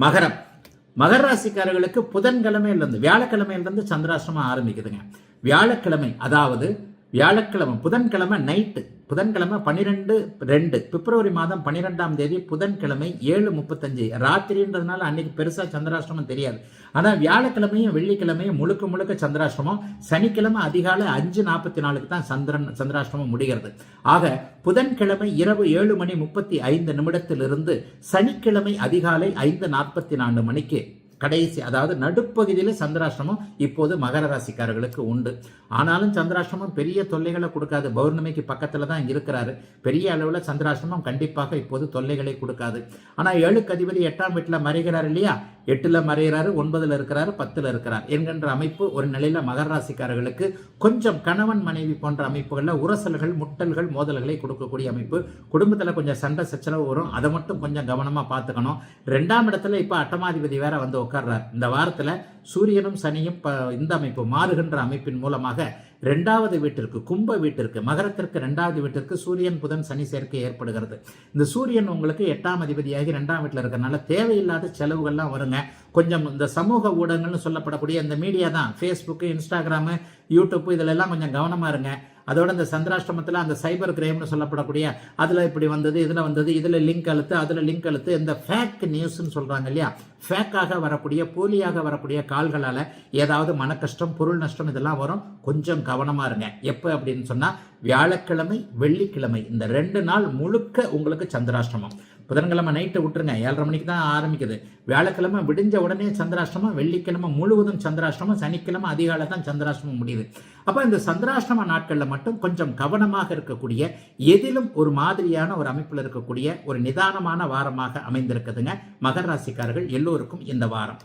மகரம். மகர ராசிக்காரர்களுக்கு புதன்கிழமையிலிருந்து வியாழக்கிழமையிலிருந்து சந்திராசிரமம் ஆரம்பிக்குதுங்க. வியாழக்கிழமை அதாவது வியாழக்கிழமை புதன்கிழமை நைட்டு புதன்கிழமை பன்னிரெண்டு ரெண்டு. பிப்ரவரி மாதம் பன்னிரெண்டாம் தேதி புதன்கிழமை ஏழு முப்பத்தஞ்சு. ராத்திரின்றதுனால அன்னைக்கு பெருசாக சந்திராஷ்டிரமம் தெரியாது. ஆனால் வியாழக்கிழமையும் வெள்ளிக்கிழமையும் முழுக்க முழுக்க சந்திராஷ்டிரமம் சனிக்கிழமை அதிகாலை அஞ்சு நாற்பத்தி நாலுக்கு தான் சந்திரன் சந்திராஷ்டிரமம் முடிகிறது. ஆக புதன்கிழமை இரவு ஏழு மணி முப்பத்தி ஐந்து நிமிடத்திலிருந்து சனிக்கிழமை அதிகாலை ஐந்து நாற்பத்தி நாலு மணிக்கு கடைசி அதாவது நடுப்பகுதியில் சந்திராஷ்டமம் இப்போது மகர ராசிக்காரர்களுக்கு உண்டு. ஆனாலும் சந்திராஷ்டமம் பெரிய தொல்லைகளை கொடுக்காது. பௌர்ணமிக்கு பக்கத்தில் தான் இருக்கிறாரு. பெரிய அளவில் சந்திராஷ்டமம் கண்டிப்பாக இப்போது தொல்லைகளை கொடுக்காது. ஆனால் ஏழுக்கு அதிபதி எட்டாம் வீட்டில் மறைகிறார் இல்லையா? எட்டில் மறைகிறாரு ஒன்பதில் இருக்கிறாரு பத்தில் இருக்கிறார் என்கின்ற அமைப்பு ஒரு நிலையில் மகர ராசிக்காரர்களுக்கு கொஞ்சம் கணவன் மனைவி போன்ற அமைப்புகளில் உரசல்கள் முட்டல்கள் மோதல்களை கொடுக்கக்கூடிய அமைப்பு. குடும்பத்தில் கொஞ்சம் சண்டை சச்சரவு வரும். அதை மட்டும் கொஞ்சம் கவனமாக பார்த்துக்கணும். ரெண்டாம் இடத்துல இப்போ அட்டமாதிபதி வேற வந்து உட்கார்றார். இந்த வாரத்தில் சூரியனும் சனியும் ப இந்த அமைப்பு மாறுகின்ற அமைப்பின் மூலமாக ரெண்டாவது வீட்டிற்கு கும்ப வீட்டிற்கு மகரத்திற்கு ரெண்டாவது வீட்டிற்கு சூரியன் புதன் சனி சேர்க்கை ஏற்படுகிறது. இந்த சூரியன் உங்களுக்கு எட்டாம் அதிபதியாகி ரெண்டாம் வீட்டில் இருக்கிறனால தேவையில்லாத செலவுகள்லாம் வருங்க. கொஞ்சம் இந்த சமூக ஊடகங்கள்னு சொல்லப்படக்கூடிய இந்த மீடியா தான். ஃபேஸ்புக்கு இன்ஸ்டாகிராமு யூடியூப்பு இதிலெல்லாம் கொஞ்சம் கவனமாக இருங்க. அதோட இந்த சந்திராஷ்டமத்தில் அந்த சைபர் கிரைம்னு சொல்லப்படக்கூடிய அதில் இப்படி வந்தது இதில் வந்தது இதில் லிங்க் அழுத்து அதில் லிங்க் அழுத்து இந்த ஃபேக் நியூஸ்ன்னு சொல்கிறாங்க இல்லையா? ஃபேக்காக வரக்கூடிய போலியாக வரக்கூடிய கால்களால் ஏதாவது மன கஷ்டம் பொருள் நஷ்டம் இதெல்லாம் வரும். கொஞ்சம் கவனமாக இருங்க. எப்போ அப்படின்னு சொன்னால் வியாழக்கிழமை வெள்ளிக்கிழமை இந்த ரெண்டு நாள் முழுக்க உங்களுக்கு சந்திராஷ்டமம் புதன்கிழமை நைட்டு விட்டுருங்க. ஏழரை மணிக்கு தான் ஆரம்பிக்குது. வியாழக்கிழமை விடிஞ்ச உடனே சந்திராஷ்டிரமம் வெள்ளிக்கிழமை முழுவதும் சந்திராஷ்டிரமம் சனிக்கிழமை அதிகாலை தான் சந்திராஷ்டிரமம் முடியுது. அப்போ இந்த சந்திராஷ்டம நாட்களில் மட்டும் கொஞ்சம் கவனமாக இருக்கக்கூடிய எதிலும் ஒரு மாதிரியான ஒரு அமைப்பில் இருக்கக்கூடிய ஒரு நிதானமான வாரமாக அமைந்திருக்குதுங்க. மகர ராசிக்காரர்கள் எல்லோருக்கும் இந்த வாரம்.